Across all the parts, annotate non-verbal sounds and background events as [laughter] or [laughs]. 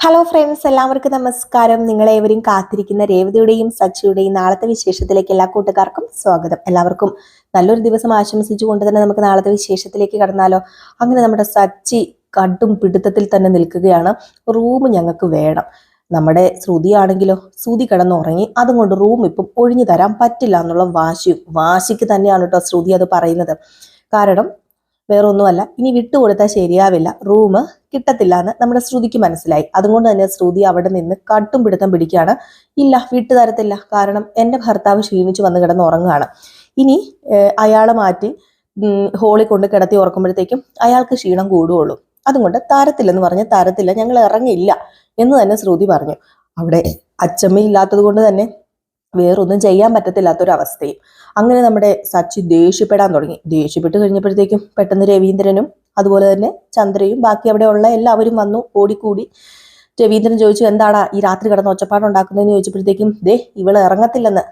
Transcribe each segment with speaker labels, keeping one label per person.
Speaker 1: Hello friends എല്ലാവർക്കും നമസ്കാരം. നിങ്ങളേവരും കാത്തിരിക്കുന്ന രേവതിയുടെയും സച്ചിയുടെയും നാളത്തെ വിശേഷത്തിലേക്ക് എല്ലാ കൂട്ടുകാർക്കും സ്വാഗതം. എല്ലാവർക്കും നല്ലൊരു ദിവസം ആശംസിച്ചുകൊണ്ട് തന്നെ നമുക്ക് നാളത്തെ വിശേഷത്തിലേക്ക് കടന്നാലോ. അങ്ങനെ നമ്മുടെ സച്ചി കടും പിടുത്തത്തിൽ തന്നെ നിൽക്കുകയാണ്. റൂം ഞങ്ങൾക്ക് വേണം. നമ്മുടെ ശ്രുതി ആണെങ്കിലോ ശ്രുതി കിടന്നുറങ്ങി. അതുകൊണ്ട് റൂം ഇപ്പം ഒഴിഞ്ഞു തരാൻ പറ്റില്ല എന്നുള്ള വാശിയും വാശിക്ക് തന്നെയാണ് കേട്ടോ ശ്രുതി അത് പറയുന്നത്. കാരണം വേറെ ഒന്നുമല്ല ഇനി വിട്ടുകൊടുത്താൽ ശരിയാവില്ല. റൂം കിട്ടത്തില്ല എന്ന് നമ്മുടെ ശ്രുതിക്ക് മനസ്സിലായി. അതുകൊണ്ട് തന്നെ ശ്രുതി അവിടെ നിന്ന് കട്ടും പിടുത്തം പിടിക്കുകയാണ്. ഇല്ല വിട്ടു തരത്തില്ല. കാരണം എന്റെ ഭർത്താവ് ക്ഷീണിച്ച് വന്ന് കിടന്ന് ഉറങ്ങുകയാണ്. ഇനി അയാളെ മാറ്റി ഹോളിൽ കൊണ്ട് കിടത്തി ഉറക്കുമ്പോഴത്തേക്കും അയാൾക്ക് ക്ഷീണം കൂടുകയുള്ളൂ. അതുകൊണ്ട് തരത്തില്ലെന്ന് പറഞ്ഞ് തരത്തില്ല ഞങ്ങൾ ഇറങ്ങില്ല എന്ന് തന്നെ ശ്രുതി പറഞ്ഞു. അവിടെ അച്ചമ്മ ഇല്ലാത്തത് കൊണ്ട് തന്നെ വേറൊന്നും ചെയ്യാൻ പറ്റത്തില്ലാത്തൊരവസ്ഥയും. അങ്ങനെ നമ്മുടെ സച്ചി ദേഷ്യപ്പെടാൻ തുടങ്ങി. ദേഷ്യപ്പെട്ട് കഴിഞ്ഞപ്പോഴത്തേക്കും പെട്ടെന്ന് രവീന്ദ്രനും അതുപോലെ തന്നെ ചന്ദ്രയും ബാക്കി അവിടെ ഉള്ള എല്ലാവരും വന്നു ഓടിക്കൂടി. രവീന്ദ്രൻ ചോദിച്ചു എന്താടാ ഈ രാത്രി കിടന്ന് ഒച്ചപ്പാടുണ്ടാക്കുന്നതെന്ന് ചോദിച്ചപ്പോഴത്തേക്കും ദേ ഇവൾ ഇറങ്ങത്തില്ലെന്ന്.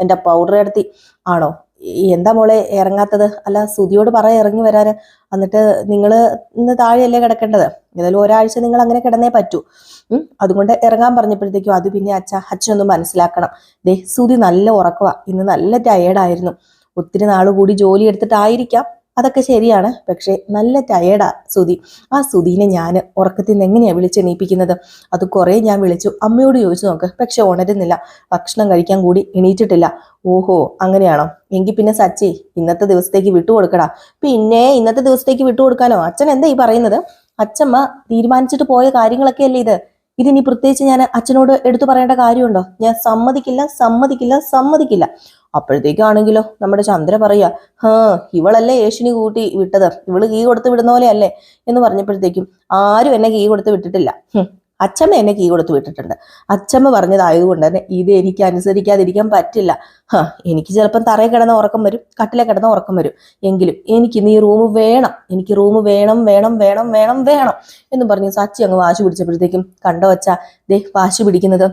Speaker 1: എന്റെ പൗഡർ എടുത്തി. ആണോ? എന്താ മോളെ ഇറങ്ങാത്തത്? അല്ല സുതിയോട് പറ ഇറങ്ങി വരാൻ എന്നിട്ട് നിങ്ങൾ ഇന്ന് താഴെയല്ലേ കിടക്കേണ്ടത്? ഏതായാലും ഒരാഴ്ച നിങ്ങൾ അങ്ങനെ കിടന്നേ പറ്റൂ. അതുകൊണ്ട് ഇറങ്ങാൻ പറഞ്ഞപ്പോഴത്തേക്കും അത് പിന്നെ അച്ഛ അച്ഛനൊന്ന് മനസ്സിലാക്കണം. ദേ സുതി നല്ല ഉറക്കവാ. ഇന്ന് നല്ല ടയേർഡായിരുന്നു ഒത്തിരി നാൾ കൂടി ജോലി എടുത്തിട്ടായിരിക്കാം. അതൊക്കെ ശരിയാണ്. പക്ഷേ നല്ല ടയേർഡാ സുതി ആ സുധീനെ ഞാൻ ഉറക്കത്തിൽ നിന്ന് എങ്ങനെയാണ് വിളിച്ചെണീപ്പിക്കുന്നത്? അത് കുറേ ഞാൻ വിളിച്ചു. അമ്മയോട് ചോദിച്ചു നോക്ക്. പക്ഷെ ഉണരുന്നില്ല. ഭക്ഷണം കഴിക്കാൻ കൂടി എണീറ്റിട്ടില്ല. ഓഹോ അങ്ങനെയാണോ? എങ്കിൽ പിന്നെ സച്ചി ഇന്നത്തെ ദിവസത്തേക്ക് വിട്ടുകൊടുക്കടാ പിന്നെ ഇന്നത്തെ ദിവസത്തേക്ക് വിട്ടുകൊടുക്കാനോ അച്ഛൻ എന്താ ഈ പറയുന്നത്? അച്ഛമ്മ തീരുമാനിച്ചിട്ട് പോയ കാര്യങ്ങളൊക്കെ അല്ലേ ഇത്? ഇതിനി പ്രത്യേകിച്ച് ഞാൻ അച്ഛനോട് എടുത്തു പറയേണ്ട കാര്യമുണ്ടോ? ഞാൻ സമ്മതിക്കില്ല സമ്മതിക്കില്ല സമ്മതിക്കില്ല. അപ്പോഴത്തേക്കാണെങ്കിലോ നമ്മുടെ ചന്ദ്ര പറയാ ഹാ ഇവളല്ലേ യേശുനി കൂട്ടി വിട്ടത്? ഇവൾ കീ കൊടുത്ത് വിടുന്ന പോലെ അല്ലേ എന്ന് പറഞ്ഞപ്പോഴത്തേക്കും ആരും എന്നെ കീ കൊടുത്ത് വിട്ടിട്ടില്ല. ഹും, അച്ചമ്മ എന്നെ കീ കൊടുത്ത് വിട്ടിട്ടുണ്ട്. അച്ഛമ്മ പറഞ്ഞതായതുകൊണ്ട് തന്നെ ഇത് എനിക്ക് അനുസരിക്കാതിരിക്കാൻ പറ്റില്ല. ഹാ എനിക്ക് ചിലപ്പം തറയിൽ കിടന്ന ഉറക്കം വരും കട്ടിലെ കിടന്ന ഉറക്കം വരും. എങ്കിലും എനിക്ക് ഈ റൂം വേണം എനിക്ക് റൂം വേണം വേണം വേണം വേണം വേണം എന്ന് പറഞ്ഞ് സച്ചി അങ്ങ് വാശി പിടിച്ചപ്പോഴത്തേക്കും കണ്ടോ അച്ഛാ ദേ വാശി പിടിക്കുന്നത്.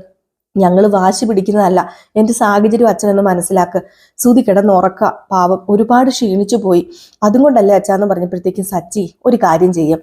Speaker 1: ഞങ്ങൾ വാശി പിടിക്കുന്നതല്ല എന്റെ സാഹചര്യം അച്ഛനെന്ന് മനസ്സിലാക്ക്. സുതി കിടന്നുറക്ക പാവം ഒരുപാട് ക്ഷീണിച്ചു പോയി. അതും കൊണ്ടല്ലേ അച്ഛാന്ന് പറഞ്ഞപ്പോഴത്തേക്കും സച്ചി ഒരു കാര്യം ചെയ്യും.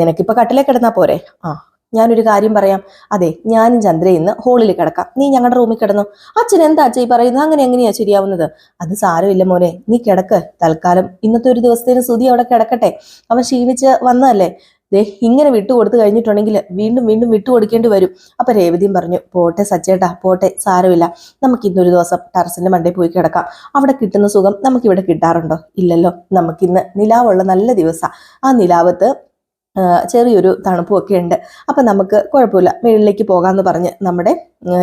Speaker 1: നിനക്കിപ്പോൾ കട്ടിലേ കിടന്നാൽ പോരെ? ആ ഞാനൊരു കാര്യം പറയാം. അതെ ഞാനും ചന്ദ്ര ഇന്ന് ഹോളിൽ കിടക്കാം. നീ ഞങ്ങളുടെ റൂമിൽ കിടന്നു? അച്ഛൻ എന്താ അച്ഛൻ ഈ പറയുന്നത്? അങ്ങനെ എങ്ങനെയാ ശരിയാവുന്നത്? അത് സാരമില്ല മോനെ. നീ കിടക്ക്. തൽക്കാലം ഇന്നത്തെ ഒരു ദിവസത്തേന് സുതി അവിടെ കിടക്കട്ടെ. അവൻ ക്ഷീണിച്ച് വന്നതല്ലേ? ദേ ഇങ്ങനെ വിട്ടുകൊടുത്തു കഴിഞ്ഞിട്ടുണ്ടെങ്കിൽ വീണ്ടും വീണ്ടും വിട്ടു കൊടുക്കേണ്ടി വരും. അപ്പൊ രേവതിയും പറഞ്ഞു പോട്ടെ സച്ചേട്ടാ പോട്ടെ. സാരമില്ല. നമുക്ക് ഇന്നൊരു ദിവസം ടെറസിന്റെ മണ്ടയിൽ പോയി കിടക്കാം. അവിടെ കിട്ടുന്ന സുഖം നമുക്ക് ഇവിടെ കിട്ടാറുണ്ടോ? ഇല്ലല്ലോ. നമുക്കിന്ന് നിലാവുള്ള നല്ല ദിവസമാണ് ആ നിലാവത്ത് ചെറിയൊരു തണുപ്പും ഒക്കെ ഉണ്ട്. അപ്പൊ നമുക്ക് കുഴപ്പമില്ല. വീട്ടിലേക്ക് പോകാന്ന് പറഞ്ഞ് നമ്മുടെ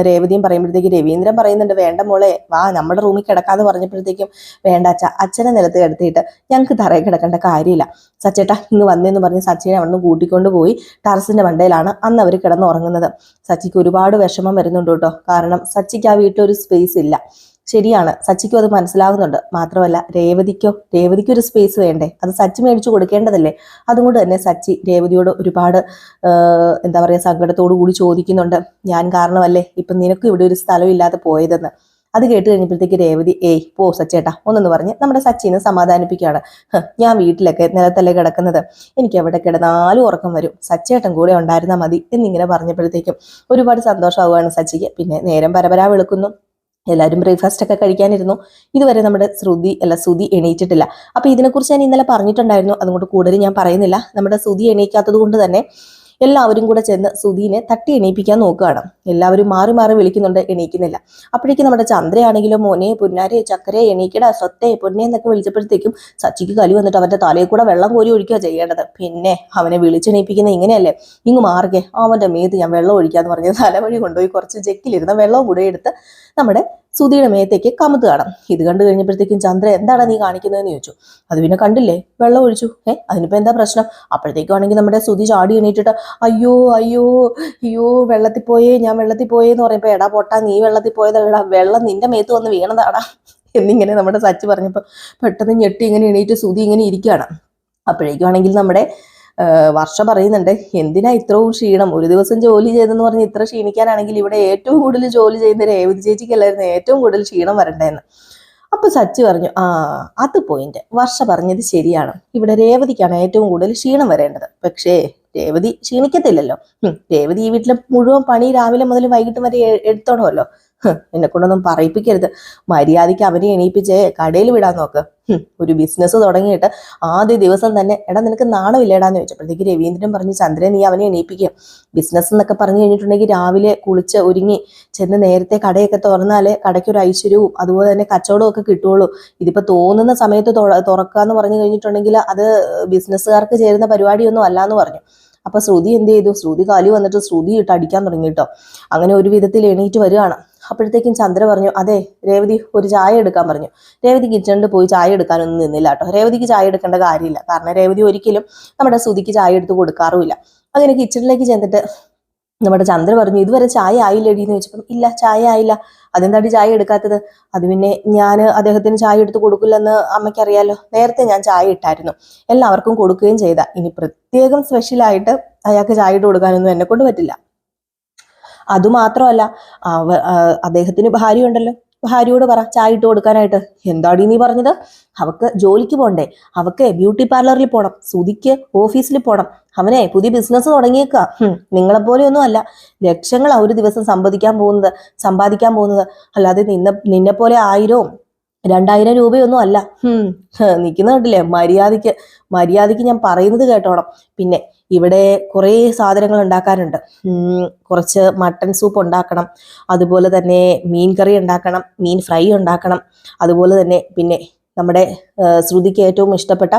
Speaker 1: രേവതിയും പറയുമ്പോഴത്തേക്ക് രവീന്ദ്രൻ പറയുന്നുണ്ട് വേണ്ട മോളെ വാ നമ്മുടെ റൂമിൽ കിടക്കാന്ന് പറഞ്ഞപ്പോഴത്തേക്കും വേണ്ട അച്ഛ അച്ഛനെ നിലത്ത് കിടത്തിയിട്ട് ഞങ്ങൾക്ക് തറയിൽ കിടക്കേണ്ട കാര്യമില്ല. സച്ചേട്ടാ ഇങ്ങ് വന്നേന്ന് പറഞ്ഞ് സച്ചിനെ അവിടെ നിന്ന് കൂട്ടിക്കൊണ്ട് പോയി ടെറസിന്റെ മണ്ടയിലാണ് അന്ന് അവർ കിടന്നുറങ്ങുന്നത്. സച്ചിക്ക് ഒരുപാട് വിഷമം വരുന്നുണ്ട് കേട്ടോ. കാരണം സച്ചിക്ക് ആ വീട്ടിൽ ഒരു സ്പേസ് ഇല്ല. ശരിയാണ്. സച്ചിക്കും അത് മനസ്സിലാകുന്നുണ്ട് മാത്രമല്ല രേവതിക്കോ രേവതിക്ക് ഒരു സ്പേസ് വേണ്ടേ? അത് സച്ചി മേടിച്ചു കൊടുക്കേണ്ടതല്ലേ? അതുകൊണ്ട് തന്നെ സച്ചി രേവതിയോട് ഒരുപാട് എന്താ പറയുക സങ്കടത്തോടു കൂടി ചോദിക്കുന്നുണ്ട്. ഞാൻ കാരണമല്ലേ? ഇപ്പം നിനക്കും ഇവിടെ ഒരു സ്ഥലം ഇല്ലാതെ പോയതെന്ന്. അത് കേട്ട് കഴിഞ്ഞപ്പോഴത്തേക്ക് രേവതി ഏയ് പോ സച്ചേട്ടാ ഒന്നെന്ന് പറഞ്ഞ് നമ്മുടെ സച്ചിനെ സമാധാനിപ്പിക്കുകയാണ്. ഞാൻ വീട്ടിലൊക്കെ നിലത്തല്ലേ കിടക്കുന്നത്. എനിക്ക് എവിടെ കിടന്നാലും ഉറക്കം വരും. സച്ചേട്ടൻ കൂടെ ഉണ്ടായിരുന്നാൽ മതി എന്നിങ്ങനെ പറഞ്ഞപ്പോഴത്തേക്കും ഒരുപാട് സന്തോഷമാവുകയാണ് സച്ചിക്ക്. പിന്നെ നേരം പരപരാ വെളുക്കുന്നു. എല്ലാവരും ബ്രേക്ക്ഫാസ്റ്റ് ഒക്കെ കഴിക്കാനിരുന്നു. ഇതുവരെ നമ്മുടെ ശ്രുതി അല്ല ശ്രുതി എണീറ്റിട്ടില്ല. അപ്പൊ ഇതിനെക്കുറിച്ച് ഞാൻ ഇന്നലെ പറഞ്ഞിട്ടുണ്ടായിരുന്നു. അതുകൊണ്ട് കൂടുതൽ ഞാൻ പറയുന്നില്ല. നമ്മുടെ ശ്രുതി എണീക്കാത്തത് കൊണ്ട് തന്നെ എല്ലാവരും കൂടെ ചെന്ന് സുധീനെ തട്ടി എണീപ്പിക്കാൻ നോക്കുകയാണ്. എല്ലാവരും മാറി മാറി വിളിക്കുന്നുണ്ട് എണീക്കുന്നില്ല. അപ്പോഴേക്കും നമ്മുടെ ചന്ദ്രയാണെങ്കിലും മോനെ പുന്നാരെ ചക്കരെ എണീക്കട സ്വത്തെ പൊന്നെ എന്നൊക്കെ വിളിച്ചപ്പോഴത്തേക്കും സച്ചിക്ക് കലി വന്നിട്ട് അവന്റെ തലയിൽ കൂടെ വെള്ളം കോരി ഒഴിക്കുക ചെയ്യേണ്ടത്. പിന്നെ അവനെ വിളിച്ചെണീപ്പിക്കുന്ന ഇങ്ങനെയല്ലേ? ഇങ്ങ് മാറുകെ. അവന്റെ മേത്ത് ഞാൻ വെള്ളം ഒഴിക്കാന്ന് പറഞ്ഞ് തലവഴി കൊണ്ടുപോയി കുറച്ച് ജെക്കിലിരുന്ന വെള്ളവും കൂടെ എടുത്ത് നമ്മുടെ സുധിയുടെ മേത്തേക്ക് കമുത്ത് കാണാം. ഇത് കണ്ടു കഴിഞ്ഞപ്പോഴത്തേക്കും ചന്ദ്ര എന്താണ് നീ കാണിക്കുന്നതെന്ന് ചോദിച്ചു. അത് പിന്നെ കണ്ടില്ലേ? വെള്ളം ഒഴിച്ചു. ഏ അതിനിപ്പോ എന്താ പ്രശ്നം? അപ്പോഴത്തേക്കാണെങ്കിൽ നമ്മുടെ സുധി ചാടി എണീറ്റിട്ട് അയ്യോ അയ്യോ അയ്യോ വെള്ളത്തിൽ പോയേ ഞാൻ വെള്ളത്തിൽ പോയേ എന്ന് പറയുമ്പോ എടാ പൊട്ടാ നീ വെള്ളത്തിൽ പോയതല്ലടാ വെള്ളം നിന്റെ മേത്ത് വന്ന് വീണതാടാ എന്നിങ്ങനെ നമ്മുടെ സച്ച് പറഞ്ഞപ്പോൾ പെട്ടെന്ന് ഞെട്ടി ഇങ്ങനെ എണീറ്റ് സുധി ഇങ്ങനെ ഇരിക്കുകയാണ്. അപ്പോഴേക്കുവാണെങ്കിൽ നമ്മുടെ ആ, വർഷ പറയുന്നുണ്ട് എന്തിനാ ഇത്രയും ക്ഷീണം? ഒരു ദിവസം ജോലി ചെയ്തെന്ന് പറഞ്ഞ് ഇത്ര ക്ഷീണിക്കാനാണെങ്കിൽ ഇവിടെ ഏറ്റവും കൂടുതൽ ജോലി ചെയ്യുന്ന രേവതി ചേച്ചിക്കല്ലായിരുന്നു ഏറ്റവും കൂടുതൽ ക്ഷീണം വരണ്ടേന്ന്. അപ്പൊ സച്ചി പറഞ്ഞു ആ അത് പോയിന്റ് വർഷ പറഞ്ഞത് ശരിയാണ്. ഇവിടെ രേവതിക്കാണ് ഏറ്റവും കൂടുതൽ ക്ഷീണം വരേണ്ടത്. പക്ഷേ രേവതി ക്ഷീണിക്കത്തില്ലല്ലോ. രേവതി ഈ വീട്ടിലെ മുഴുവൻ പണി രാവിലെ മുതൽ വൈകിട്ട് വരെ എടുത്തോണമല്ലോ. എന്നെ കൊണ്ടൊന്നും പറയിപ്പിക്കരുത്. മര്യാദയ്ക്ക് അവനെ എണീപ്പിച്ചേ കടയിൽ വിടാൻ നോക്ക്. ഒരു ബിസിനസ് തുടങ്ങിയിട്ട് ആദ്യ ദിവസം തന്നെ എടാ നിനക്ക് നാണമില്ലേടാന്ന് ചോദിച്ചപ്പോഴത്തേക്ക് രവീന്ദ്രൻ പറഞ്ഞു ചന്ദ്രൻ നീ അവനെ എണീപ്പിക്കുക ബിസിനസ് എന്നൊക്കെ പറഞ്ഞു കഴിഞ്ഞിട്ടുണ്ടെങ്കിൽ രാവിലെ കുളിച്ച് ഒരുങ്ങി ചെന്ന് നേരത്തെ കടയൊക്കെ തുറന്നാലേ കടയ്ക്ക് ഒരു ഐശ്വര്യവും അതുപോലെ തന്നെ കച്ചവടവും ഒക്കെ കിട്ടുള്ളൂ ഇതിപ്പോ തോന്നുന്ന സമയത്ത് തുറക്കുക എന്ന് പറഞ്ഞു കഴിഞ്ഞിട്ടുണ്ടെങ്കിൽ അത് ബിസിനസ്സുകാർക്ക് ചേരുന്ന പരിപാടിയൊന്നും അല്ല എന്ന് പറഞ്ഞു. അപ്പൊ ശ്രുതി എന്ത് ചെയ്തു? ശ്രുതി കാലി വന്നിട്ട് ശ്രുതി ഇട്ട് അടിക്കാൻ തുടങ്ങി കേട്ടോ. അങ്ങനെ ഒരു വിധത്തിൽ എണീറ്റ് വരികയാണ്. അപ്പോഴത്തേക്കും ചന്ദ്ര പറഞ്ഞു അതെ രേവതി ഒരു ചായ എടുക്കാൻ പറഞ്ഞു. രേവതി കിച്ചണിൽ പോയി ചായ എടുക്കാനൊന്നും നിന്നില്ല കേട്ടോ. രേവതിക്ക് ചായ എടുക്കേണ്ട കാര്യമില്ല. കാരണം രേവതി ഒരിക്കലും നമ്മുടെ സുതിക്ക് ചായ എടുത്ത് കൊടുക്കാറുമില്ല. അങ്ങനെ കിച്ചണിലേക്ക് ചെന്നിട്ട് നമ്മുടെ ചന്ദ്ര പറഞ്ഞു ഇതുവരെ ചായ ആയില്ലടി? എന്ന് ചോദിച്ചപ്പം ഇല്ല ചായ ആയില്ല. അതെന്താടി ചായ എടുക്കാത്തത്? അത് പിന്നെ ഞാൻ അദ്ദേഹത്തിന് ചായ എടുത്ത് കൊടുക്കില്ലെന്ന് അമ്മയ്ക്കറിയാലോ. നേരത്തെ ഞാൻ ചായ ഇട്ടായിരുന്നു. എല്ലാവർക്കും കൊടുക്കുകയും ചെയ്ത. ഇനി പ്രത്യേകം സ്പെഷ്യലായിട്ട് അയാൾക്ക് ചായ ഇട്ട് കൊടുക്കാനൊന്നും എന്നെ കൊണ്ട് പറ്റില്ല. അതുമാത്രമല്ല അവ അദ്ദേഹത്തിന് ഭാര്യ ഉണ്ടല്ലോ ഭാര്യയോട് പറ ചായ ഇട്ട് കൊടുക്കാനായിട്ട്. എന്താടി നീ പറഞ്ഞത്? അവക്ക് ജോലിക്ക് പോണ്ടേ. അവക്ക് ബ്യൂട്ടി പാർലറിൽ പോണം. സുതിക്ക് ഓഫീസിൽ പോണം. അവനെ പുതിയ ബിസിനസ് തുടങ്ങിയേക്കുക നിങ്ങളെപ്പോലെ ഒന്നും അല്ല. ലക്ഷങ്ങളാ ഒരു ദിവസം സമ്പാദിക്കാൻ പോകുന്നത് സമ്പാദിക്കാൻ പോകുന്നത്. അല്ലാതെ നിന്നെ നിന്നെ പോലെ ആയിരവും രണ്ടായിരം രൂപയൊന്നും അല്ല. നിൽക്കുന്ന കണ്ടില്ലേ? മര്യാദയ്ക്ക് മര്യാദയ്ക്ക് ഞാൻ പറയുന്നത് കേട്ടോണം. പിന്നെ ഇവിടെ കുറേ സാധനങ്ങൾ ഉണ്ടാക്കാനുണ്ട്. കുറച്ച് മട്ടൺ സൂപ്പ് ഉണ്ടാക്കണം. അതുപോലെ തന്നെ മീൻ കറി ഉണ്ടാക്കണം മീൻ ഫ്രൈ ഉണ്ടാക്കണം. അതുപോലെ തന്നെ പിന്നെ നമ്മുടെ ശ്രുതിക്ക് ഏറ്റവും ഇഷ്ടപ്പെട്ട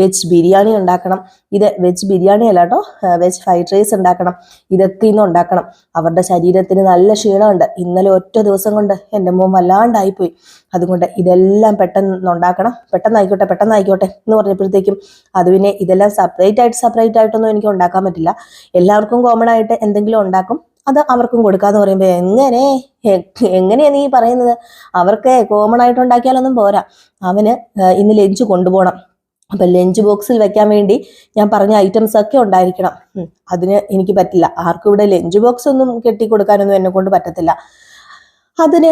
Speaker 1: വെജ് ബിരിയാണി ഉണ്ടാക്കണം. ഇത് വെജ് ബിരിയാണി അല്ല കേട്ടോ വെജ് ഫ്രൈഡ് റൈസ് ഉണ്ടാക്കണം. ഇതൊക്കെ ഇന്ന് ഉണ്ടാക്കണം. അവരുടെ ശരീരത്തിന് നല്ല ക്ഷീണമുണ്ട്. ഇന്നലെ ഒറ്റ ദിവസം കൊണ്ട് എന്റെ മോൻ വല്ലാണ്ടായിപ്പോയി. അതുകൊണ്ട് ഇതെല്ലാം പെട്ടെന്ന് ഉണ്ടാക്കണം. പെട്ടെന്നായിക്കോട്ടെ പെട്ടെന്നായിക്കോട്ടെ എന്ന് പറഞ്ഞപ്പോഴത്തേക്കും അത് പിന്നെ ഇതെല്ലാം സെപ്പറേറ്റ് ആയിട്ട് സെപ്പറേറ്റ് ആയിട്ടൊന്നും എനിക്ക് ഉണ്ടാക്കാൻ പറ്റില്ല. എല്ലാവർക്കും കോമൺ ആയിട്ട് എന്തെങ്കിലും ഉണ്ടാക്കും. അത് അവർക്കും കൊടുക്കാന്ന് പറയുമ്പോൾ എങ്ങനെ? എങ്ങനെയാ നീ പറയുന്നത്? അവർക്ക് കോമൺ ആയിട്ട് ഉണ്ടാക്കിയാലൊന്നും പോരാ. അവന് ഇന്ന് ലഞ്ച് കൊണ്ടുപോകണം. അപ്പൊ ലഞ്ച് ബോക്സിൽ വെക്കാൻ വേണ്ടി ഞാൻ പറഞ്ഞ ഐറ്റംസ് ഒക്കെ ഉണ്ടായിരിക്കണം. അതിന് എനിക്ക് പറ്റില്ല. ആർക്കും ഇവിടെ ലഞ്ച് ബോക്സ് ഒന്നും കെട്ടി കൊടുക്കാനൊന്നും എന്നെ കൊണ്ട് പറ്റത്തില്ല. അതിന്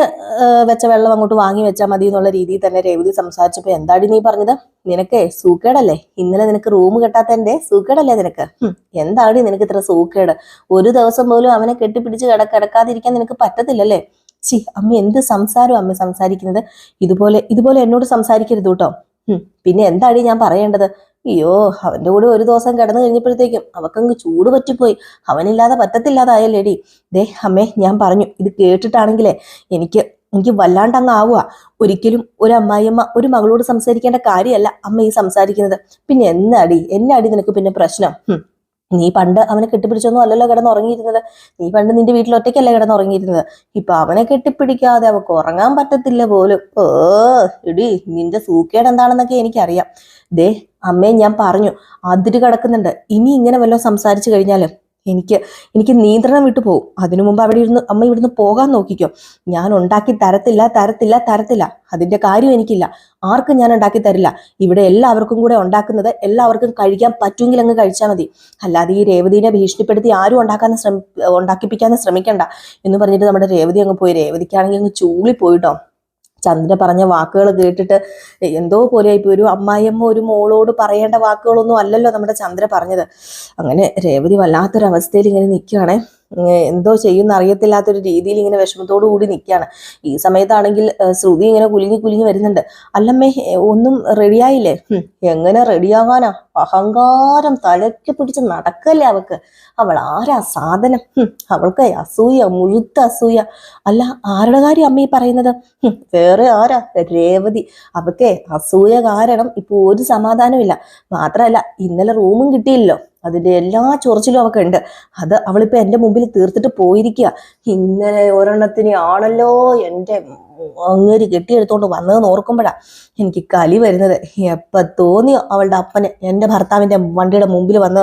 Speaker 1: വെച്ച വെള്ളം അങ്ങോട്ട് വാങ്ങി വെച്ചാൽ മതി എന്നുള്ള രീതിയിൽ തന്നെ രേവതി സംസാരിച്ചപ്പോ എന്താടി നീ പറഞ്ഞത്? നിനക്ക് സൂക്കേടല്ലേ? ഇന്നലെ നിനക്ക് റൂം കെട്ടാത്തതിന്റെ സൂക്കേടല്ലേ നിനക്ക്? എന്താടി നിനക്ക് ഇത്ര സൂക്കേട്? ഒരു ദിവസം പോലും അവനെ കെട്ടിപ്പിടിച്ച് കിട കിടക്കാതിരിക്കാൻ നിനക്ക് പറ്റത്തില്ലല്ലേ? ചി അമ്മ എന്ത് സംസാരം അമ്മ സംസാരിക്കുന്നത്? ഇതുപോലെ ഇതുപോലെ എന്നോട് സംസാരിക്കരുത് കേട്ടോ. പിന്നെ എന്താടി ഞാൻ പറയേണ്ടത്? അയ്യോ അവന്റെ കൂടെ ഒരു ദിവസം കിടന്നു കഴിഞ്ഞപ്പോഴത്തേക്കും അവക്കങ്ങ് ചൂട് പറ്റിപ്പോയി. അവനില്ലാതെ പറ്റത്തില്ലാതായല്ലേടി? ദേ അമ്മേ ഞാൻ പറഞ്ഞു. ഇത് കേട്ടിട്ടാണെങ്കിലേ എനിക്ക് എനിക്ക് വല്ലാണ്ട് അങ്ങ് ആവുക. ഒരിക്കലും ഒരു അമ്മായിയമ്മ ഒരു മകളോട് സംസാരിക്കേണ്ട കാര്യമല്ല അമ്മ ഈ സംസാരിക്കുന്നത്. പിന്നെ എന്നാടി? എന്നാടി നിനക്ക് പിന്നെ പ്രശ്നം. നീ പണ്ട് അവനെ കെട്ടിപ്പിടിച്ചൊന്നും അല്ലല്ലോ കിടന്നുറങ്ങിയിരുന്നത് നീ പണ്ട് നിന്റെ വീട്ടിൽ ഒറ്റയ്ക്കല്ല കിടന്ന് ഉറങ്ങിയിരുന്നത്. ഇപ്പൊ അവനെ കെട്ടിപ്പിടിക്കാതെ അവക്ക് ഉറങ്ങാൻ പറ്റത്തില്ല പോലും. ഓ ഇടി നിന്റെ സൂക്കേട് എന്താണെന്നൊക്കെ എനിക്കറിയാം. ദേ അമ്മേ ഞാൻ പറഞ്ഞു. അതിര് കിടക്കുന്നുണ്ട്. ഇനി ഇങ്ങനെ വല്ലതും സംസാരിച്ചു കഴിഞ്ഞാൽ? എനിക്ക് എനിക്ക് നിയന്ത്രണം വിട്ടു പോകും അതിനു മുമ്പ് അവിടെ ഇരുന്ന് അമ്മ ഇവിടുന്ന് പോകാൻ നോക്കിക്കോ. ഞാൻ ഉണ്ടാക്കി തരത്തില്ല തരത്തില്ല തരത്തില്ല. അതിന്റെ കാര്യം എനിക്കില്ല. ആർക്കും ഞാൻ ഉണ്ടാക്കി തരില്ല. ഇവിടെ എല്ലാവർക്കും കൂടെ ഉണ്ടാക്കുന്നത് എല്ലാവർക്കും കഴിക്കാൻ പറ്റുമെങ്കിൽ അങ്ങ് കഴിച്ചാൽ മതി. അല്ലാതെ ഈ രേവതിനെ ഭീഷണിപ്പെടുത്തി ആരും ഉണ്ടാക്കാൻ ശ്രമി ഉണ്ടാക്കിപ്പിക്കാൻ ശ്രമിക്കണ്ട. എന്ന് പറഞ്ഞിട്ട് നമ്മുടെ രേവതി അങ്ങ് പോയി. രേവതിക്കാണെങ്കിൽ അങ്ങ് ചൂളി പോയിട്ടോ ചന്ദ്രൻ പറഞ്ഞ വാക്കുകൾ കേട്ടിട്ട് എന്തോ പോലെ പോലെയായിപ്പോ ഒരു അമ്മായിയമ്മ ഒരു മോളോട് പറയേണ്ട വാക്കുകളൊന്നും അല്ലല്ലോ നമ്മുടെ ചന്ദ്ര പറഞ്ഞത്. അങ്ങനെ രേവതി വല്ലാത്തൊരവസ്ഥയിൽ ഇങ്ങനെ നിൽക്കുകയാണേ. എന്തോ ചെയ്യുന്ന അറിയത്തില്ലാത്തൊരു രീതിയിൽ ഇങ്ങനെ വിഷമത്തോടു കൂടി നിൽക്കുകയാണ്. ഈ സമയത്താണെങ്കിൽ ശ്രുതി ഇങ്ങനെ കുലുങ്ങി കുലുങ്ങി വരുന്നുണ്ട്. അല്ലമ്മേ ഒന്നും റെഡിയായില്ലേ എങ്ങനെ റെഡിയാകാനാ അഹങ്കാരം തലയ്ക്ക് പിടിച്ച് നടക്കല്ലേ അവക്ക്. അവൾ ആരാ സാധനം? അവൾക്ക് അസൂയ മുഴുത്ത അസൂയ. അല്ല ആരുടെ കാര്യം അമ്മ ഈ പറയുന്നത് വേറെ ആരാ? രേവതി. അവക്കെ അസൂയ കാരണം ഇപ്പൊ ഒരു സമാധാനമില്ല. മാത്രമല്ല ഇന്നലെ റൂമും കിട്ടിയില്ലല്ലോ. അതിന്റെ എല്ലാ ചൊറിച്ചിലും അവൾക്ക് ഉണ്ട്. അത് അവളിപ്പോൾ എന്റെ മുമ്പിൽ തീർത്തിട്ട് പോയിരിക്കുക ഇന്നലെ ഒരെണ്ണത്തിന് ആണല്ലോ എന്റെ അങ്ങേര് കെട്ടിയെടുത്തോണ്ട് വന്നതെന്ന് ഓർക്കുമ്പോഴാണ് എനിക്ക് കലി വരുന്നത്. എപ്പം തോന്നി അവളുടെ അപ്പന് എന്റെ ഭർത്താവിന്റെ വണ്ടിയുടെ മുമ്പിൽ വന്ന്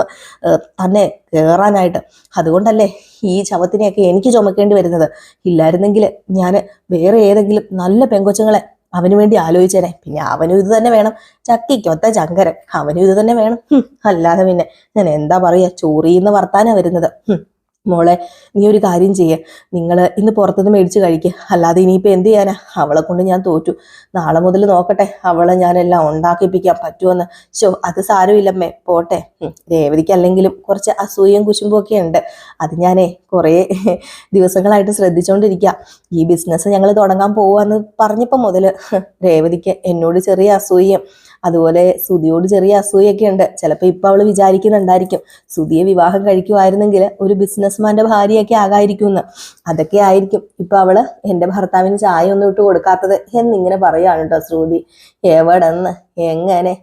Speaker 1: തന്നെ കയറാനായിട്ട് അതുകൊണ്ടല്ലേ ഈ ശവത്തിനെയൊക്കെ എനിക്ക് ചുമക്കേണ്ടി വരുന്നത്. ഇല്ലായിരുന്നെങ്കിൽ ഞാൻ വേറെ ഏതെങ്കിലും നല്ല പെങ്കൊച്ചുങ്ങളെ അവന് വേണ്ടി ആലോചിച്ചേനെ. പിന്നെ അവനും ഇത് തന്നെ വേണം. ചക്കിക്കൊത്ത ചങ്കരൻ അവനും ഇത് തന്നെ വേണം. അല്ലാതെ പിന്നെ ഞാൻ എന്താ പറയാ? ചോറിന്ന് വർത്താനാ വരുന്നത്. മോളെ നീ ഒരു കാര്യം ചെയ്യ. നിങ്ങൾ ഇന്ന് പുറത്തുനിന്ന് മേടിച്ച് കഴിക്കുക അല്ലാതെ ഇനിയിപ്പോൾ എന്ത് ചെയ്യാനാ? അവളെ കൊണ്ട് ഞാൻ തോറ്റു. നാളെ മുതൽ നോക്കട്ടെ. അവളെ ഞാനെല്ലാം ഉണ്ടാക്കിപ്പിക്കാൻ പറ്റുമെന്ന് ശോ അത് സാരമില്ലമ്മേ. പോട്ടെ. രേവതിക്ക് അല്ലെങ്കിലും കുറച്ച് അസൂയയും കുശുമ്പും ഒക്കെ ഉണ്ട്. അത് ഞാനേ കുറേ ദിവസങ്ങളായിട്ട് ശ്രദ്ധിച്ചുകൊണ്ടിരിക്കുക ഈ ബിസിനസ് ഞങ്ങൾ തുടങ്ങാൻ പോവാന്ന് പറഞ്ഞപ്പോൾ മുതൽ രേവതിക്ക് എന്നോട് ചെറിയ അസൂയയും അതുപോലെ സുധിയോട് ചെറിയ അസൂയൊക്കെ ഉണ്ട്. ചിലപ്പോൾ ഇപ്പം അവൾ വിചാരിക്കുന്നുണ്ടായിരിക്കും. സുധിയെ വിവാഹം കഴിക്കുമായിരുന്നെങ്കിൽ ഒരു ബിസിനസ്മാന്റെ ഭാര്യയൊക്കെ ആകായിരിക്കും എന്ന് അതൊക്കെ ആയിരിക്കും. ഇപ്പൊ അവൾ എന്റെ ഭർത്താവിന് ചായ ഒന്നും ഇട്ട് കൊടുക്കാത്തത് എന്നിങ്ങനെ പറയാണ് കേട്ടോ ശ്രുതി. എവിടെന്ന്? എങ്ങനെ?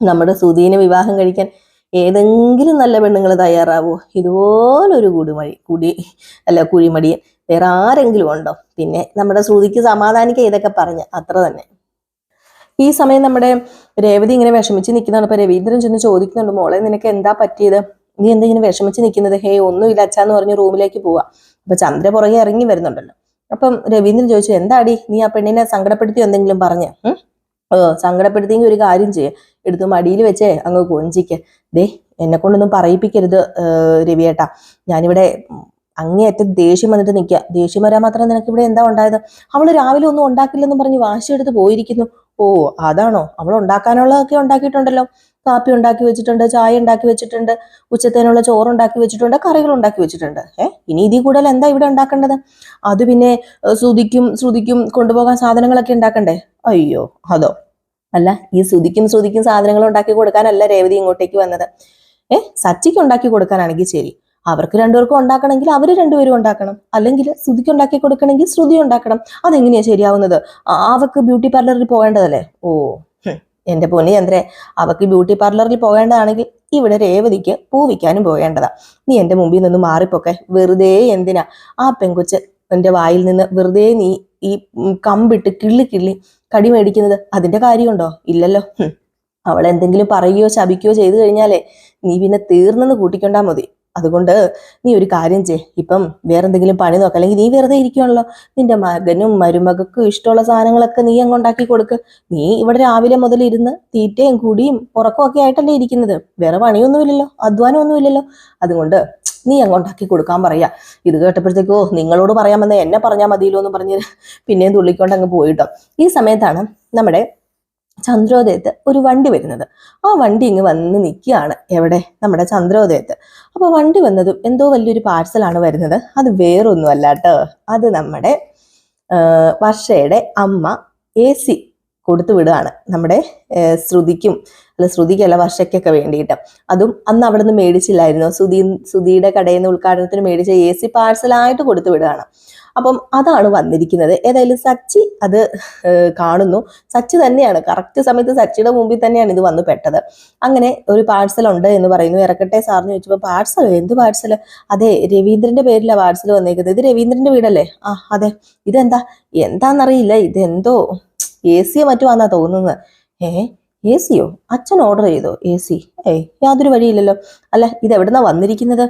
Speaker 1: നമ്മുടെ സുധീനെ വിവാഹം കഴിക്കാൻ ഏതെങ്കിലും നല്ല പെണ്ണുങ്ങൾ തയ്യാറാവോ? ഇതുപോലൊരു കുടിമഴി കുടി അല്ല കുഴിമടിയൻ വേറെ ആരെങ്കിലും ഉണ്ടോ? പിന്നെ നമ്മുടെ ശ്രുതിക്ക് സമാധാനിക്കുക ഇതൊക്കെ പറഞ്ഞ്. അത്ര തന്നെ. ഈ സമയം നമ്മുടെ രേവതി ഇങ്ങനെ വിഷമിച്ച് നിൽക്കുന്നതാണ് അപ്പൊ രവീന്ദ്രൻ ചെന്ന് ചോദിക്കുന്നുണ്ട് മോളെ നിനക്ക് എന്താ പറ്റിയത്? നീ എന്താ ഇങ്ങനെ വിഷമിച്ച് നിൽക്കുന്നത്? ഹേ ഒന്നുമില്ല അച്ഛാന്ന് പറഞ്ഞ് റൂമിലേക്ക് പോവാ. അപ്പൊ ചന്ദ്ര പുറകെ ഇറങ്ങി വരുന്നുണ്ടല്ലോ. അപ്പം രവീന്ദ്രൻ ചോദിച്ചു എന്താടി? നീ ആ പെണ്ണിനെ സങ്കടപ്പെടുത്തി എന്തെങ്കിലും പറഞ്ഞ? ഓ സങ്കടപ്പെടുത്തിയെങ്കിൽ ഒരു കാര്യം ചെയ്യ. എടുത്ത് മടിയിൽ വെച്ചേ അങ്ങ് കൊഞ്ചിക്ക്. ദേ എന്നെ കൊണ്ടൊന്നും പറയിപ്പിക്കരുത് രവിയേട്ടാ ഞാനിവിടെ അങ്ങേയറ്റം ദേഷ്യം വന്നിട്ട് നിൽക്കുക. ദേഷ്യം വരാൻ മാത്രം നിനക്ക് ഇവിടെ എന്താ ഉണ്ടായത്? അവൾ രാവിലെ ഒന്നും ഉണ്ടാക്കില്ലെന്നും പറഞ്ഞ് വാശിയെടുത്ത് പോയിരിക്കുന്നു. ഓ അതാണോ? അവൾ ഉണ്ടാക്കാനുള്ളതൊക്കെ ഉണ്ടാക്കിയിട്ടുണ്ടല്ലോ. കാപ്പി ഉണ്ടാക്കി വെച്ചിട്ടുണ്ട് ചായ ഉണ്ടാക്കി വെച്ചിട്ടുണ്ട് ഉച്ചത്തേനുള്ള ചോറ് ഉണ്ടാക്കി വെച്ചിട്ടുണ്ട് കറികൾ ഉണ്ടാക്കി വെച്ചിട്ടുണ്ട്. ഏ ഇനി ഇതിൽ കൂടുതൽ എന്താ ഇവിടെ ഉണ്ടാക്കേണ്ടത്? അത് പിന്നെ ഏഹ്, ശ്രുതിക്കും ശ്രുതിക്കും കൊണ്ടുപോകാൻ സാധനങ്ങളൊക്കെ ഉണ്ടാക്കണ്ടേ? അയ്യോ അതോ? അല്ല ഈ ശ്രുതിക്കും ശ്രുതിക്കും സാധനങ്ങൾ ഉണ്ടാക്കി കൊടുക്കാനല്ല രേവതി ഇങ്ങോട്ടേക്ക് വന്നത്. ഏ സച്ചിക്ക് ഉണ്ടാക്കി കൊടുക്കാനാണെങ്കിൽ ശരി. അവർക്ക് രണ്ടുപേർക്കും ഉണ്ടാക്കണമെങ്കിൽ അവർ രണ്ടുപേരും ഉണ്ടാക്കണം. അല്ലെങ്കിൽ ശ്രുതിക്ക് ഉണ്ടാക്കി കൊടുക്കണമെങ്കിൽ ശ്രുതി ഉണ്ടാക്കണം. അതെങ്ങനെയാ ശരിയാവുന്നത്? അവക്ക് ബ്യൂട്ടി പാർലറിൽ പോകേണ്ടതല്ലേ? ഓ എന്റെ പൊന്നി ചന്ദ്രേ അവക്ക് ബ്യൂട്ടി പാർലറിൽ പോകേണ്ടതാണെങ്കിൽ ഇവിടെ രേവതിക്ക് പൂവിക്കാനും പോകേണ്ടതാ. നീ എന്റെ മുമ്പിൽ നിന്ന് മാറിപ്പോക്കെ. വെറുതെ എന്തിനാ? ആ പെങ്കൊച്ച് എന്റെ വായിൽ നിന്ന് വെറുതെ നീ ഈ കമ്പിട്ട് കിള്ളി കിള്ളി കടി മേടിക്കുന്നത് അതിന്റെ കാര്യമുണ്ടോ? ഇല്ലല്ലോ. അവൾ എന്തെങ്കിലും പറയുകയോ ശപിക്കുകയോ ചെയ്തു കഴിഞ്ഞാലേ നീ പിന്നെ തീർന്നെന്ന് കൂട്ടിക്കൊണ്ടാ മതി. അതുകൊണ്ട് നീ ഒരു കാര്യം ചെയ് ഇപ്പം വേറെ എന്തെങ്കിലും പണി നോക്ക. അല്ലെങ്കിൽ നീ വെറുതെ ഇരിക്കുകയാണല്ലോ നിന്റെ മകനും മരുമകൾക്കും ഇഷ്ടമുള്ള സാധനങ്ങളൊക്കെ നീ അങ്ങ് ഉണ്ടാക്കി കൊടുക്ക്. നീ ഇവിടെ രാവിലെ മുതൽ ഇരുന്ന് തീറ്റയും കൂടിയും ഉറക്കവും ഒക്കെ ആയിട്ടല്ലേ ഇരിക്കുന്നത്. വേറെ പണിയൊന്നുമില്ലല്ലോ. അധ്വാനമൊന്നുമില്ലല്ലോ അതുകൊണ്ട് നീ അങ്ങ് ഉണ്ടാക്കി കൊടുക്കാൻ പറയാ ഇത് കേട്ടപ്പോഴത്തേക്കോ നിങ്ങളോട് പറയാമെന്ന് എന്നെ പറഞ്ഞാൽ മതിയല്ലോ എന്ന് പറഞ്ഞ് പിന്നെയും തുള്ളിക്കൊണ്ട് അങ്ങ് പോയിട്ടോ. ഈ സമയത്താണ് നമ്മുടെ ചന്ദ്രോദയത്ത് ഒരു വണ്ടി വരുന്നത്. ആ വണ്ടി ഇങ്ങ് വന്ന് നിൽക്കുകയാണ് എവിടെ? നമ്മുടെ ചന്ദ്രോദയത്ത്. അപ്പോൾ വണ്ടി വന്നതും എന്തോ വലിയൊരു പാഴ്സലാണ് വരുന്നത്. അത് വേറൊന്നുമല്ല കേട്ടോ. അത് നമ്മുടെ വർഷയുടെ അമ്മ എ സി കൊടുത്തു വിടുകയാണ് നമ്മുടെ ശ്രുതിക്കും അല്ല ശ്രുതിക്കല്ല വർഷയ്ക്കൊക്കെ വേണ്ടിയിട്ട്. അതും അന്ന് അവിടെ നിന്ന് മേടിച്ചില്ലായിരുന്നു. ശ്രുതി ശ്രുതിയുടെ കടയിൽ നിന്ന് ഉദ്ഘാടനത്തിന് മേടിച്ച എ സി പാഴ്സലായിട്ട് കൊടുത്തു വിടുകയാണ് അപ്പം അതാണ് വന്നിരിക്കുന്നത്. ഏതായാലും സച്ചി അത് കാണുന്നു. സച്ചി തന്നെയാണ്. കറക്റ്റ് സമയത്ത് സച്ചിയുടെ മുമ്പിൽ തന്നെയാണ് ഇത് വന്ന് പെട്ടത്. അങ്ങനെ ഒരു പാഴ്സൽ ഉണ്ട് എന്ന് പറയുന്നു. ഇറക്കട്ടെ സാറിന് ചോദിച്ചപ്പോൾ പാഴ്സൽ എന്ത് പാഴ്സൽ അതെ രവീന്ദ്രന്റെ പേരിലാണ് പാഴ്സൽ വന്നേക്കുന്നത്. ഇത് രവീന്ദ്രന്റെ വീടല്ലേ? ആ അതെ. ഇതെന്താ? എന്താണെന്നറിയില്ല ഇതെന്തോ എ സിയോ മറ്റോ ആന്നാ തോന്നുന്നത് ഏ എ സിയോ അച്ഛൻ ഓർഡർ ചെയ്തോ എ സി ഏയ് യാതൊരു വഴിയില്ലല്ലോ. അല്ല ഇത് എവിടുന്നാ വന്നിരിക്കുന്നത്?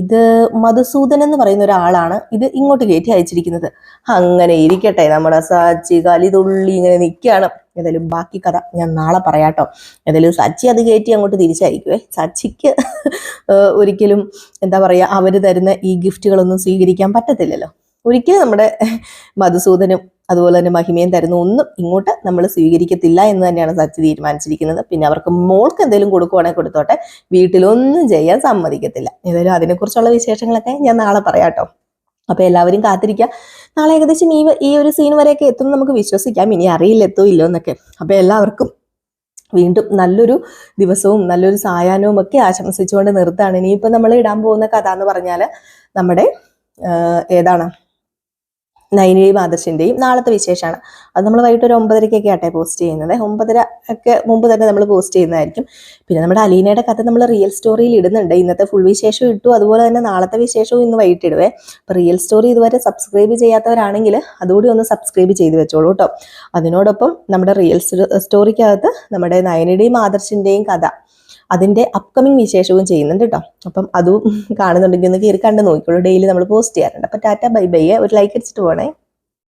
Speaker 1: ഇത് മധുസൂദൻ എന്ന് പറയുന്ന ഒരാളാണ് ഇത് ഇങ്ങോട്ട് കയറ്റി അയച്ചിരിക്കുന്നത്. അങ്ങനെ ഇരിക്കട്ടെ നമ്മുടെ സച്ചി കലിതുള്ളി ഇങ്ങനെ നിൽക്കുകയാണ് ഏതായാലും ബാക്കി കഥ ഞാൻ നാളെ പറയാട്ടോ. ഏതായാലും സച്ചി അത് കയറ്റി അങ്ങോട്ട് തിരിച്ചയക്കുവേ. സച്ചിക്ക് ഒരിക്കലും എന്താ പറയുക അവർ തരുന്ന ഈ ഗിഫ്റ്റുകളൊന്നും സ്വീകരിക്കാൻ പറ്റത്തില്ലല്ലോ. ഒരിക്കലും നമ്മുടെ മധുസൂദനും അതുപോലെ തന്നെ മഹിമയും തരുന്ന. ഒന്നും ഇങ്ങോട്ട് നമ്മൾ സ്വീകരിക്കത്തില്ല എന്ന് തന്നെയാണ് സച്ചി തീരുമാനിച്ചിരിക്കുന്നത്. പിന്നെ അവർക്ക് മോൾക്ക് എന്തെങ്കിലും കൊടുക്കുവാണെങ്കിൽ കൊടുത്തോട്ടെ. വീട്ടിലൊന്നും ചെയ്യാൻ സമ്മതിക്കത്തില്ല. ഏതായാലും അതിനെക്കുറിച്ചുള്ള വിശേഷങ്ങളൊക്കെ ഞാൻ നാളെ പറയാട്ടോ. അപ്പൊ എല്ലാവരും കാത്തിരിക്കുക നാളെ ഏകദേശം ഈ ഈ ഒരു സീൻ വരെയൊക്കെ എത്തും നമുക്ക് വിശ്വസിക്കാം. ഇനി അറിയില്ല എത്തോ ഇല്ലോ എന്നൊക്കെ. അപ്പൊ എല്ലാവർക്കും വീണ്ടും നല്ലൊരു ദിവസവും നല്ലൊരു സായാഹ്നവും ഒക്കെ ആശംസിച്ചുകൊണ്ട് നിർത്താണ്. ഇനിയിപ്പോൾ നമ്മൾ ഇടാൻ പോകുന്ന കഥ എന്ന് പറഞ്ഞാൽ നമ്മുടെ ഏതാണ്? നൈനിയുടെയും ആദർശിന്റെയും നാളത്തെ വിശേഷമാണ്. അത് നമ്മൾ വൈകിട്ട് ഒരു ഒമ്പതരക്കൊക്കെ ആട്ടെ പോസ്റ്റ് ചെയ്യുന്നത്. ഒമ്പതര ഒക്കെ മുമ്പ് തന്നെ നമ്മൾ പോസ്റ്റ് ചെയ്യുന്നതായിരിക്കും. പിന്നെ നമ്മുടെ അലീനയുടെ കഥ നമ്മൾ റിയൽ സ്റ്റോറിയിൽ ഇടുന്നുണ്ട്. ഇന്നത്തെ ഫുൾ വിശേഷവും ഇട്ടു. അതുപോലെ തന്നെ നാളത്തെ വിശേഷവും ഇന്ന് വൈകിട്ട് ഇടുവേ. അപ്പോൾ റിയൽ സ്റ്റോറി ഇതുവരെ സബ്സ്ക്രൈബ് ചെയ്യാത്തവരാണെങ്കിൽ അതുകൂടി ഒന്ന് സബ്സ്ക്രൈബ് ചെയ്ത് വെച്ചോളൂ കേട്ടോ അതിനോടൊപ്പം നമ്മുടെ റിയൽ സ്റ്റോറിക്കകത്ത് നമ്മുടെ നയനയുടെയും ആദർശിന്റെയും കഥ. അതിന്റെ അപ്കമിങ് വിശേഷവും ചെയ്യുന്നുണ്ട് കേട്ടോ അപ്പം അതും [laughs] കാണുന്നുണ്ടെങ്കിൽ ഒന്ന് കയറി കണ്ട് നോക്കിക്കോളൂ. ഡെയിലി നമ്മൾ പോസ്റ്റ് ചെയ്യാറുണ്ട്. അപ്പം ടാറ്റ ബൈ ബൈ. ഒരു ലൈക്ക് അടിച്ചിട്ട് പോണേ.